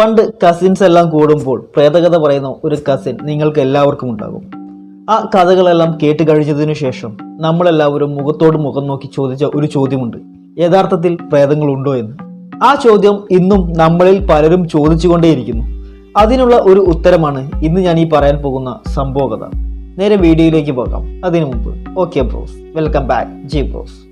പണ്ട് കസിൻസ് എല്ലാം കൂടുമ്പോൾ പ്രേതകഥ പറയുന്ന ഒരു കസിൻ നിങ്ങൾക്ക് എല്ലാവർക്കും ഉണ്ടാകും. ആ കഥകളെല്ലാം കേട്ട് കഴിഞ്ഞതിനു ശേഷം നമ്മളെല്ലാവരും മുഖത്തോട് മുഖം നോക്കി ചോദിച്ച ഒരു ചോദ്യമുണ്ട്. യഥാർത്ഥത്തിൽ പ്രേതങ്ങളുണ്ടോ എന്ന്. ആ ചോദ്യം ഇന്നും നമ്മളിൽ പലരും ചോദിച്ചുകൊണ്ടേയിരിക്കുന്നു. അതിനുള്ള ഒരു ഉത്തരമാണ് ഇന്ന് ഞാൻ ഈ പറയാൻ പോകുന്ന സംഭവ കഥ നേരെ വീഡിയോയിലേക്ക് പോകാം. അതിനു മുമ്പ്. Okay bros welcome back G bros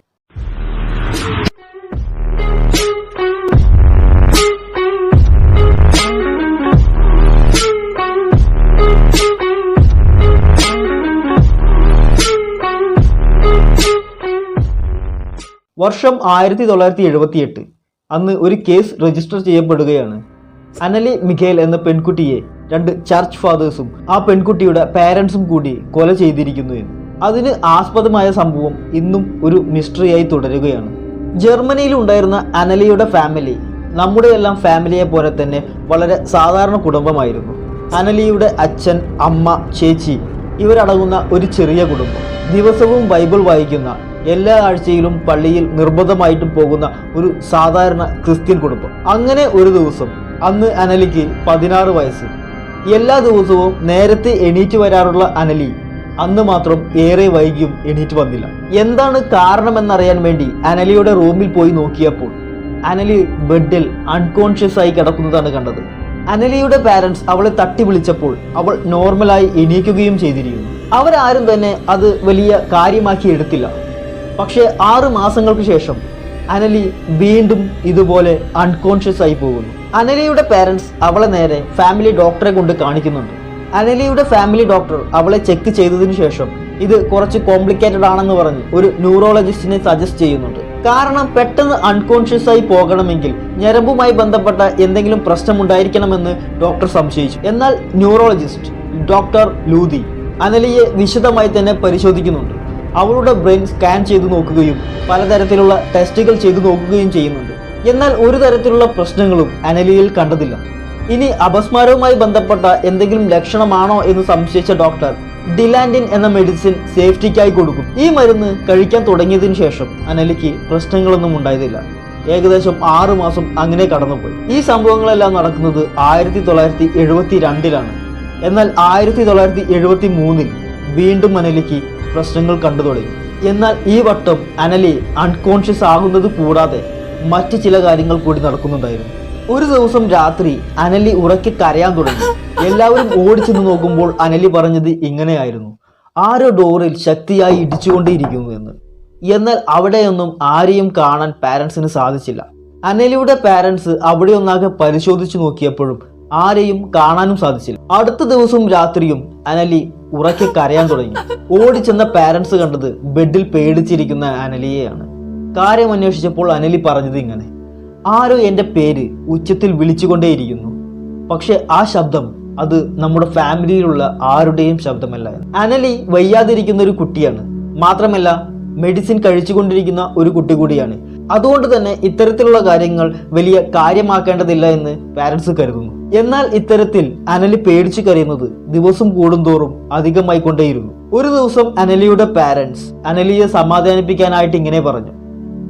വർഷം ആയിരത്തി തൊള്ളായിരത്തി എഴുപത്തി എട്ട് അന്ന് ഒരു കേസ് രജിസ്റ്റർ ചെയ്യപ്പെടുകയാണ്. അനലി മിഖേൽ എന്ന പെൺകുട്ടിയെ രണ്ട് ചർച്ച് ഫാദേഴ്സും ആ പെൺകുട്ടിയുടെ പാരൻസും കൂടി കൊല ചെയ്തിരിക്കുന്നു എന്ന്. അതിന് ആസ്പദമായ സംഭവം ഇന്നും ഒരു മിസ്റ്ററിയായി തുടരുകയാണ്. ജർമ്മനിയിൽ ഉണ്ടായിരുന്ന അനലിയുടെ ഫാമിലി നമ്മുടെ എല്ലാം ഫാമിലിയെ പോലെ തന്നെ വളരെ സാധാരണ കുടുംബമായിരുന്നു. അനലിയുടെ അച്ഛൻ അമ്മ ചേച്ചി ഇവരടങ്ങുന്ന ഒരു ചെറിയ കുടുംബം. ദിവസവും ബൈബിൾ വായിക്കുന്ന എല്ലാ ആഴ്ചയിലും പള്ളിയിൽ നിർബന്ധമായിട്ടും പോകുന്ന ഒരു സാധാരണ ക്രിസ്ത്യൻ കുടുംബം. അങ്ങനെ ഒരു ദിവസം അന്ന് അനലിക്ക് പതിനാറ് വയസ്സ്. എല്ലാ ദിവസവും നേരത്തെ എണീറ്റ് വരാറുള്ള അനലി അന്ന് മാത്രം ഏറെ വൈകിയും എണീറ്റ് വന്നില്ല. എന്താണ് കാരണമെന്നറിയാൻ വേണ്ടി അനലിയുടെ റൂമിൽ പോയി നോക്കിയപ്പോൾ അനലി ബെഡിൽ അൺകോൺഷ്യസ് ആയി കിടക്കുന്നതാണ് കണ്ടത്. അനലിയുടെ പാരന്റ്സ് അവളെ തട്ടി വിളിച്ചപ്പോൾ അവൾ നോർമലായി എണീക്കുകയും ചെയ്തിരിക്കുന്നു. അവരാരും തന്നെ അത് വലിയ കാര്യമാക്കി എടുത്തില്ല. പക്ഷേ ആറ് മാസങ്ങൾക്ക് ശേഷം അനലി വീണ്ടും ഇതുപോലെ അൺകോൺഷ്യസ് ആയി പോകുന്നു. അനലിയുടെ പേരൻസ് അവളെ നേരെ ഫാമിലി ഡോക്ടറെ കൊണ്ട് കാണിക്കുന്നുണ്ട്. അനലിയുടെ ഫാമിലി ഡോക്ടർ അവളെ ചെക്ക് ചെയ്തതിന് ശേഷം ഇത് കുറച്ച് കോംപ്ലിക്കേറ്റഡ് ആണെന്ന് പറഞ്ഞ് ഒരു ന്യൂറോളജിസ്റ്റിനെ സജസ്റ്റ് ചെയ്യുന്നുണ്ട്. കാരണം പെട്ടെന്ന് അൺകോൺഷ്യസ് ആയി പോകണമെങ്കിൽ ഞരമ്പുമായി ബന്ധപ്പെട്ട എന്തെങ്കിലും പ്രശ്നമുണ്ടായിരിക്കണമെന്ന് ഡോക്ടർ സംശയിച്ചു. എന്നാൽ ന്യൂറോളജിസ്റ്റ് ഡോക്ടർ ലൂതി അനലിയെ വിശദമായി തന്നെ പരിശോധിക്കുന്നുണ്ട്. അവളുടെ ബ്രെയിൻ സ്കാൻ ചെയ്തു നോക്കുകയും പലതരത്തിലുള്ള ടെസ്റ്റുകൾ ചെയ്തു നോക്കുകയും ചെയ്യുന്നുണ്ട്. എന്നാൽ ഒരു തരത്തിലുള്ള പ്രശ്നങ്ങളും അനലിയിൽ കണ്ടതില്ല. ഇനി അപസ്മാരവുമായി ബന്ധപ്പെട്ട എന്തെങ്കിലും ലക്ഷണമാണോ എന്ന് സംശയിച്ച ഡോക്ടർ ഡിലാൻഡിൻ എന്ന മെഡിസിൻ സേഫ്റ്റിക്കായി കൊടുക്കും. ഈ മരുന്ന് കഴിക്കാൻ തുടങ്ങിയതിന് ശേഷം അനലിക്ക് പ്രശ്നങ്ങളൊന്നും ഉണ്ടായതില്ല. ഏകദേശം ആറു മാസം അങ്ങനെ കടന്നുപോയി. ഈ സംഭവങ്ങളെല്ലാം നടക്കുന്നത് ആയിരത്തി തൊള്ളായിരത്തി എഴുപത്തി രണ്ടിലാണ് എന്നാൽ ആയിരത്തി തൊള്ളായിരത്തി എഴുപത്തി മൂന്നിൽ വീണ്ടും അനലിക്ക് പ്രശ്നങ്ങൾ കണ്ടു തുടങ്ങി. എന്നാൽ ഈ വട്ടം അനലി അൺകോൺഷ്യസ് ആകുന്നത് കൂടാതെ മറ്റ് ചില കാര്യങ്ങൾ കൂടി നടക്കുന്നുണ്ടായിരുന്നു. ഒരു ദിവസം രാത്രി അനലി ഉറക്കി കരയാൻ തുടങ്ങി. എല്ലാവരും ഓടിച്ചെന്ന് നോക്കുമ്പോൾ അനലി പറഞ്ഞത് ഇങ്ങനെയായിരുന്നു. ആരോ ഡോറിൽ ശക്തിയായി ഇടിച്ചുകൊണ്ടേയിരിക്കുന്നു എന്ന്. എന്നാൽ അവിടെയൊന്നും ആരെയും കാണാൻ പാരൻസിന് സാധിച്ചില്ല. അനലിയുടെ പാരൻസ് അവിടെ ഒന്നാകെ പരിശോധിച്ചു നോക്കിയപ്പോഴും ആരെയും കാണാനും സാധിച്ചില്ല. അടുത്ത ദിവസവും രാത്രിയും അനലി ഉറക്കെ കരയാൻ തുടങ്ങി. ഓടിച്ചെന്ന പാരൻസ് കണ്ടത് ബെഡിൽ പേടിച്ചിരിക്കുന്ന അനലിയെയാണ്. കാര്യം അന്വേഷിച്ചപ്പോൾ അനലി പറഞ്ഞത് ഇങ്ങനെ ആരോ എന്റെ പേര് ഉച്ചത്തിൽ വിളിച്ചുകൊണ്ടേയിരിക്കുന്നു. പക്ഷെ ആ ശബ്ദം അത് നമ്മുടെ ഫാമിലിയിലുള്ള ആരുടെയും ശബ്ദമല്ല അനലി വയ്യാതിരിക്കുന്ന ഒരു കുട്ടിയാണ്. മാത്രമല്ല മെഡിസിൻ കഴിച്ചുകൊണ്ടിരിക്കുന്ന ഒരു കുട്ടി കൂടിയാണ്. അതുകൊണ്ട് തന്നെ ഇത്തരത്തിലുള്ള കാര്യങ്ങൾ വലിയ കാര്യമാക്കേണ്ടതില്ല എന്ന് പാരൻസ് കരുതുന്നു. എന്നാൽ ഇത്തരത്തിൽ അനലി പേടിച്ചു കരയുന്നത് ദിവസം കൂടുന്തോറും അധികമായി കൊണ്ടേയിരുന്നു. ഒരു ദിവസം അനലിയുടെ പാരൻസ് അനലിയെ സമാധാനിപ്പിക്കാനായിട്ട് ഇങ്ങനെ പറഞ്ഞു.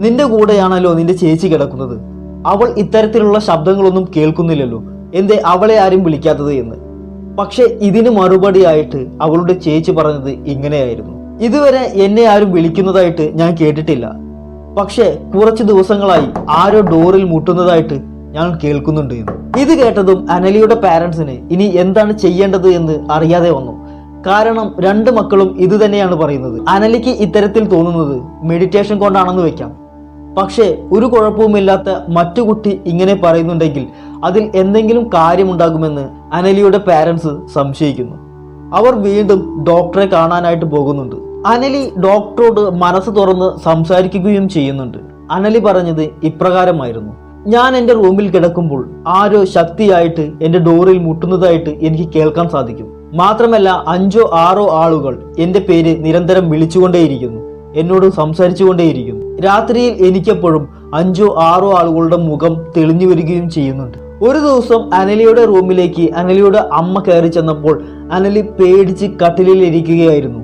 നിന്റെ കൂടെയാണല്ലോ നിന്റെ ചേച്ചി കിടക്കുന്നത്. അവൾ ഇത്തരത്തിലുള്ള ശബ്ദങ്ങളൊന്നും കേൾക്കുന്നില്ലല്ലോ. എന്തേ അവളെ ആരും വിളിക്കാത്തത് എന്ന്? പക്ഷെ ഇതിന് മറുപടിയായിട്ട് അവളുടെ ചേച്ചി പറഞ്ഞത് ഇങ്ങനെയായിരുന്നു. ഇതുവരെ എന്നെ ആരും വിളിക്കുന്നതായിട്ട് ഞാൻ കേട്ടിട്ടില്ല. പക്ഷെ കുറച്ച് ദിവസങ്ങളായി ആരോ ഡോറിൽ മുട്ടുന്നതായിട്ട് ഞാൻ കേൾക്കുന്നുണ്ട് എന്ന്. ഇത് കേട്ടതും അനലിയുടെ പാരൻസിന് ഇനി എന്താണ് ചെയ്യേണ്ടത് എന്ന് അറിയാതെ വന്നു. കാരണം രണ്ട് മക്കളും ഇത് തന്നെയാണ് പറയുന്നത്. അനലിക്ക് ഇത്തരത്തിൽ തോന്നുന്നത് മെഡിറ്റേഷൻ കൊണ്ടാണെന്ന് വെക്കാം. പക്ഷേ ഒരു കുഴപ്പവുമില്ലാത്ത മറ്റു കുട്ടി ഇങ്ങനെ പറയുന്നുണ്ടെങ്കിൽ അതിൽ എന്തെങ്കിലും കാര്യമുണ്ടാകുമെന്ന് അനലിയുടെ പാരൻസ് സംശയിക്കുന്നു. അവർ വീണ്ടും ഡോക്ടറെ കാണാനായിട്ട് പോകുന്നുണ്ട്. അനലി ഡോക്ടറോട് മനസ്സ് തുറന്ന് സംസാരിക്കുകയും ചെയ്യുന്നുണ്ട്. അനലി പറഞ്ഞത് ഇപ്രകാരമായിരുന്നു. ഞാൻ എന്റെ റൂമിൽ കിടക്കുമ്പോൾ ആരോ ശക്തിയായിട്ട് എന്റെ ഡോറിൽ മുട്ടുന്നതായിട്ട് എനിക്ക് കേൾക്കാൻ സാധിക്കും. മാത്രമല്ല അഞ്ചോ ആറോ ആളുകൾ എന്റെ പേര് നിരന്തരം വിളിച്ചുകൊണ്ടേയിരിക്കുന്നു. എന്നോട് സംസാരിച്ചുകൊണ്ടേയിരിക്കുന്നു. രാത്രിയിൽ എനിക്കെപ്പോഴും അഞ്ചോ ആറോ ആളുകളുടെ മുഖം തെളിഞ്ഞു വരികയും ചെയ്യുന്നുണ്ട്. ഒരു ദിവസം അനലിയുടെ റൂമിലേക്ക് അനലിയുടെ അമ്മ കയറി ചെന്നപ്പോൾ അനലി പേടിച്ച് കട്ടിലിൽ ഇരിക്കുകയായിരുന്നു.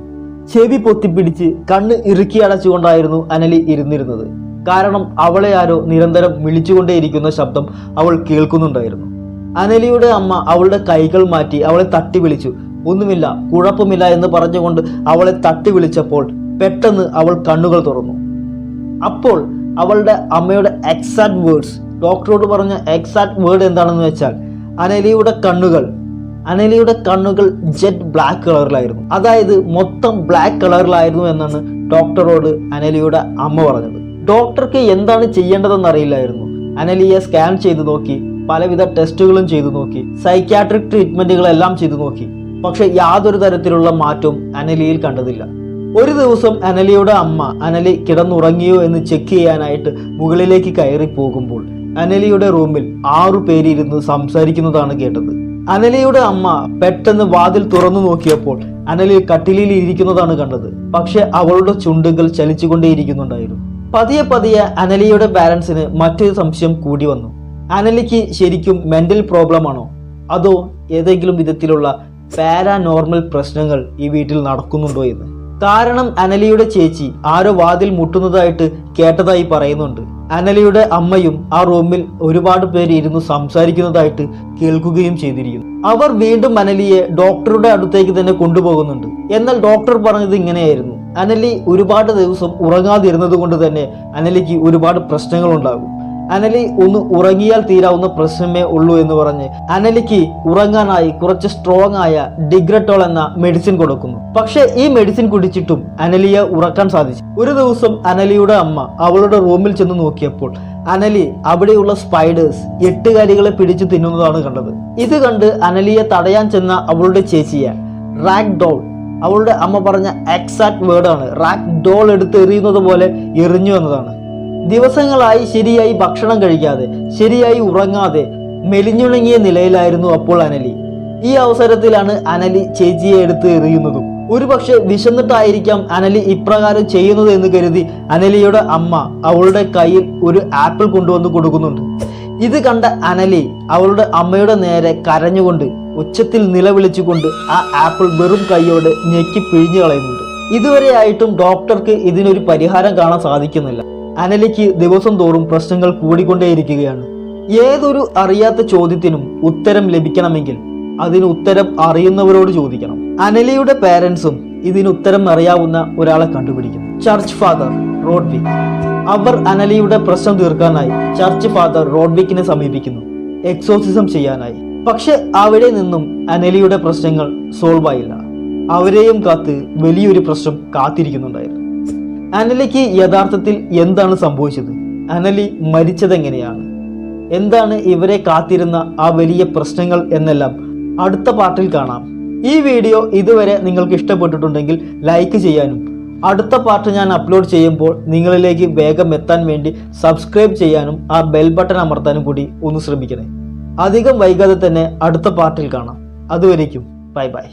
ചെവി പൊത്തിപ്പിടിച്ച് കണ്ണ് ഇറുക്കി അടച്ചുകൊണ്ടായിരുന്നു അനലി ഇരുന്നിരുന്നത്. കാരണം അവളെ ആരോ നിരന്തരം വിളിച്ചുകൊണ്ടേയിരിക്കുന്ന ശബ്ദം അവൾ കേൾക്കുന്നുണ്ടായിരുന്നു. അനലിയുടെ അമ്മ അവളുടെ കൈകൾ മാറ്റി അവളെ തട്ടി വിളിച്ചു ഒന്നുമില്ല കുഴപ്പമില്ല എന്ന് പറഞ്ഞുകൊണ്ട് അവളെ തട്ടി വിളിച്ചപ്പോൾ പെട്ടെന്ന് അവൾ കണ്ണുകൾ തുറന്നു. അപ്പോൾ അവളുടെ അമ്മയുടെ എക്സാക്ട് വേർഡ്സ് ഡോക്ടറോട് പറഞ്ഞ എക്സാക്ട് വേർഡ് എന്താണെന്ന് വെച്ചാൽ അനലിയുടെ കണ്ണുകൾ. അനലിയുടെ കണ്ണുകൾ ജെറ്റ് ബ്ലാക്ക് കളറിലായിരുന്നു അതായത് മൊത്തം ബ്ലാക്ക് കളറിലായിരുന്നു എന്നാണ് ഡോക്ടറോട് അനലിയുടെ അമ്മ പറഞ്ഞത്. ഡോക്ടർക്ക് എന്താണ് ചെയ്യേണ്ടതെന്ന് അറിയില്ലായിരുന്നു. അനലിയെ സ്കാൻ ചെയ്തു നോക്കി പലവിധ ടെസ്റ്റുകളും ചെയ്തു നോക്കി സൈക്യാട്രിക് ട്രീറ്റ്മെന്റുകളെല്ലാം ചെയ്തു നോക്കി. പക്ഷെ യാതൊരു തരത്തിലുള്ള മാറ്റവും അനലിയിൽ കണ്ടതില്ല. ഒരു ദിവസം അനലിയുടെ അമ്മ അനലി കിടന്നുറങ്ങിയോ എന്ന് ചെക്ക് ചെയ്യാനായിട്ട് മുകളിലേക്ക് കയറി പോകുമ്പോൾ അനലിയുടെ റൂമിൽ ആറു പേരിരുന്ന് സംസാരിക്കുന്നതാണ് കേട്ടത്. അനലിയുടെ അമ്മ പെട്ടെന്ന് വാതിൽ തുറന്നു നോക്കിയപ്പോൾ അനലി കട്ടിലിൽ ഇരിക്കുന്നതാണ് കണ്ടത്. പക്ഷെ അവളുടെ ചുണ്ടുകൾ ചലിച്ചുകൊണ്ടേയിരിക്കുന്നുണ്ടായിരുന്നു. പതിയെ പതിയെ അനലിയുടെ പാരൻസിന് മറ്റൊരു സംശയം കൂടി വന്നു. അനലിക്ക് ശരിക്കും മെന്റൽ പ്രോബ്ലം ആണോ? അതോ ഏതെങ്കിലും വിധത്തിലുള്ള പാരാനോർമൽ പ്രശ്നങ്ങൾ ഈ വീട്ടിൽ നടക്കുന്നുണ്ടോ എന്ന്? കാരണം അനലിയുടെ ചേച്ചി ആരോ വാതിൽ മുട്ടുന്നതായിട്ട് കേട്ടതായി പറയുന്നുണ്ട്. അനലിയുടെ അമ്മയും ആ റൂമിൽ ഒരുപാട് പേര് ഇരുന്ന് സംസാരിക്കുന്നതായിട്ട് കേൾക്കുകയും ചെയ്തിരിക്കുന്നു. അവർ വീണ്ടും അനലിയെ ഡോക്ടറുടെ അടുത്തേക്ക് തന്നെ കൊണ്ടുപോകുന്നുണ്ട്. എന്നാൽ ഡോക്ടർ പറഞ്ഞത് ഇങ്ങനെയായിരുന്നു. അനലി ഒരുപാട് ദിവസം ഉറങ്ങാതിരുന്നത് കൊണ്ട് തന്നെ അനലിക്ക് ഒരുപാട് പ്രശ്നങ്ങൾ ഉണ്ടാകും അനലി ഒന്ന് ഉറങ്ങിയാൽ തീരാവുന്ന പ്രശ്നമേ ഉള്ളൂ എന്ന് പറഞ്ഞ് അനലിക്ക് ഉറങ്ങാനായി കുറച്ച് സ്ട്രോങ് ആയ ഡിഗ്രറ്റോൾ എന്ന മെഡിസിൻ കൊടുക്കുന്നു. പക്ഷേ ഈ മെഡിസിൻ കുടിച്ചിട്ടും അനലിയെ ഉറക്കാൻ സാധിച്ചു. ഒരു ദിവസം അനലിയുടെ അമ്മ അവളുടെ റൂമിൽ ചെന്ന് നോക്കിയപ്പോൾ അനലി അവിടെയുള്ള സ്പൈഡേഴ്സ് എട്ടുകാലികളെ പിടിച്ചു തിന്നുന്നതാണ് കണ്ടത്. ഇത് കണ്ട് അനലിയെ തടയാൻ ചെന്ന അവളുടെ ചേച്ചിയെ റാഗ് ഡോൾ അവളുടെ അമ്മ പറഞ്ഞ എക്സാക്ട് വേർഡാണ് റാക്ക് ഡോൾ എടുത്ത് എറിയുന്നത് പോലെ എറിഞ്ഞു എന്നതാണ്. ദിവസങ്ങളായി ശരിയായി ഭക്ഷണം കഴിക്കാതെ ശരിയായി ഉറങ്ങാതെ മെലിഞ്ഞുണങ്ങിയ നിലയിലായിരുന്നു അപ്പോൾ അനലി. ഈ അവസരത്തിലാണ് അനലി ചേച്ചിയെ എടുത്ത് എറിയുന്നതും. ഒരുപക്ഷെ വിശന്നിട്ടായിരിക്കാം അനലി ഇപ്രകാരം ചെയ്യുന്നത് എന്ന് കരുതി അനലിയുടെ അമ്മ അവളുടെ കയ്യിൽ ഒരു ആപ്പിൾ കൊണ്ടുവന്ന് കൊടുക്കുന്നുണ്ട്. ഇത് കണ്ട അനലി അവളുടെ അമ്മയുടെ നേരെ കരഞ്ഞുകൊണ്ട് ഉച്ചത്തിൽ നിലവിളിച്ചുകൊണ്ട് ആ ആപ്പിൾ വെറും കൈയോട് ഞെക്കി പിഴിഞ്ഞു കളയുന്നുണ്ട്. ഇതുവരെയായിട്ടും ഡോക്ടർക്ക് ഇതിനൊരു പരിഹാരം കാണാൻ സാധിക്കുന്നില്ല. അനലിക്ക് ദിവസം തോറും പ്രശ്നങ്ങൾ കൂടിക്കൊണ്ടേയിരിക്കുകയാണ്. ഏതൊരു അറിയാത്ത ചോദ്യത്തിനും ഉത്തരം ലഭിക്കണമെങ്കിൽ അതിന് ഉത്തരം അറിയുന്നവരോട് ചോദിക്കണം. അനലിയുടെ പേരൻസും ഇതിന് ഉത്തരം അറിയാവുന്ന ഒരാളെ കണ്ടുപിടിക്കുന്നു ചർച്ച് ഫാദർ റോഡ്വിക്. അവർ അനലിയുടെ പ്രശ്നം തീർക്കാനായി ചർച്ച് ഫാദർ റോഡ്വിക്കിനെ സമീപിക്കുന്നു. എക്സോസിസം ചെയ്യാനായി. പക്ഷെ അവിടെ നിന്നും അനലിയുടെ പ്രശ്നങ്ങൾ സോൾവ് ആയില്ല. അവരെയും കാത്ത് വലിയൊരു പ്രശ്നം കാത്തിരിക്കുന്നുണ്ടായിരുന്നു. അനലിക്ക് യഥാർത്ഥത്തിൽ എന്താണ് സംഭവിച്ചത്? അനലി മരിച്ചതെങ്ങനെയാണ്? എന്താണ് ഇവരെ കാത്തിരുന്ന ആ വലിയ പ്രശ്നങ്ങൾ എന്നെല്ലാം അടുത്ത പാർട്ടിൽ കാണാം. ഈ വീഡിയോ ഇതുവരെ നിങ്ങൾക്ക് ഇഷ്ടപ്പെട്ടിട്ടുണ്ടെങ്കിൽ ലൈക്ക് ചെയ്യാനും അടുത്ത പാർട്ട് ഞാൻ അപ്ലോഡ് ചെയ്യുമ്പോൾ നിങ്ങളിലേക്ക് വേഗം എത്താൻ വേണ്ടി സബ്സ്ക്രൈബ് ചെയ്യാനും ആ ബെൽ ബട്ടൺ അമർത്താനും കൂടി ഒന്ന് ശ്രമിക്കണേ. അധികം വൈകാതെ തന്നെ അടുത്ത പാർട്ടിൽ കാണാം. അതുവരേക്കും. Bye bye